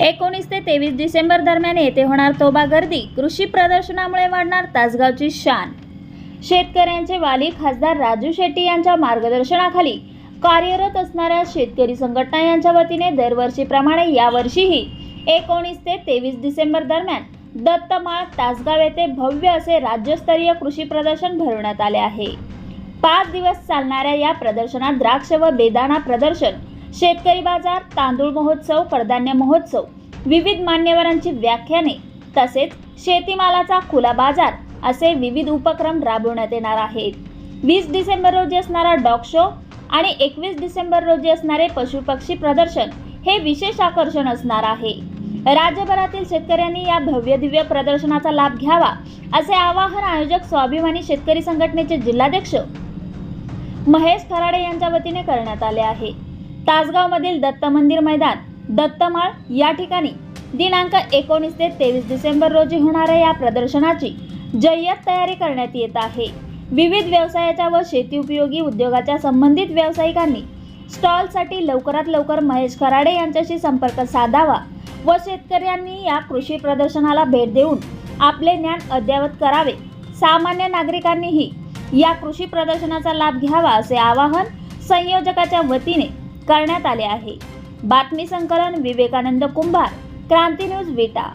एकोणीस ते तेवीस डिसेंबर दरम्यान येथे होणार तोबा गर्दी. कृषी प्रदर्शनामुळे वाढणार तासगावची शान. शेतकऱ्यांचे वाली खासदार राजू शेट्टी यांच्या मार्गदर्शनाखाली कार्यरत असणाऱ्या शेतकरी संघटना यांच्या वतीने दरवर्षीप्रमाणे यावर्षीही एकोणीस ते तेवीस डिसेंबर दरम्यान दत्तमाळ तासगाव येथे भव्य असे राज्यस्तरीय कृषी प्रदर्शन भरवण्यात आले आहे. पाच दिवस चालणाऱ्या या प्रदर्शनात द्राक्ष व बेदाणा प्रदर्शन शेतकरी बाजार तांदूळ महोत्सव कडधान्य महोत्सव. विविध मान्यवरांची व्याख्याने तसेच शेतीमालाचा खुला बाजार असे विविध उपक्रम राबवण्यात येणार आहेत. वीस डिसेंबर रोजी असणारा डॉग शो आणि एकवीस डिसेंबर रोजी असणारे पशुपक्षी प्रदर्शन हे विशेष आकर्षण असणार आहे. राज्यभरातील शेतकऱ्यांनी या भव्य दिव्य प्रदर्शनाचा लाभ घ्यावा असे आवाहन आयोजक स्वाभिमानी शेतकरी संघटनेचे जिल्हाध्यक्ष महेश खराडे यांच्या वतीने करण्यात आले आहे. तासगावमधील दत्त मंदिर मैदान दत्तमाळ या ठिकाणी दिनांक एकोणीस ते तेवीस डिसेंबर रोजी होणाऱ्या या प्रदर्शनाची जय्यत तयारी करण्यात येत आहे. विविध व्यवसायाच्या व शेती उपयोगी उद्योगाच्या संबंधित व्यावसायिकांनी स्टॉलसाठी लवकरात लवकर महेश खराडे यांच्याशी संपर्क साधावा व शेतकऱ्यांनी या कृषी प्रदर्शनाला भेट देऊन आपले ज्ञान अद्ययावत करावे. सामान्य नागरिकांनीही या कृषी प्रदर्शनाचा लाभ घ्यावा असे आवाहन संयोजकाच्या वतीने करण्यात आले आहे. बातमी संकलन विवेकानंद कुंभार क्रांती न्यूज विटा.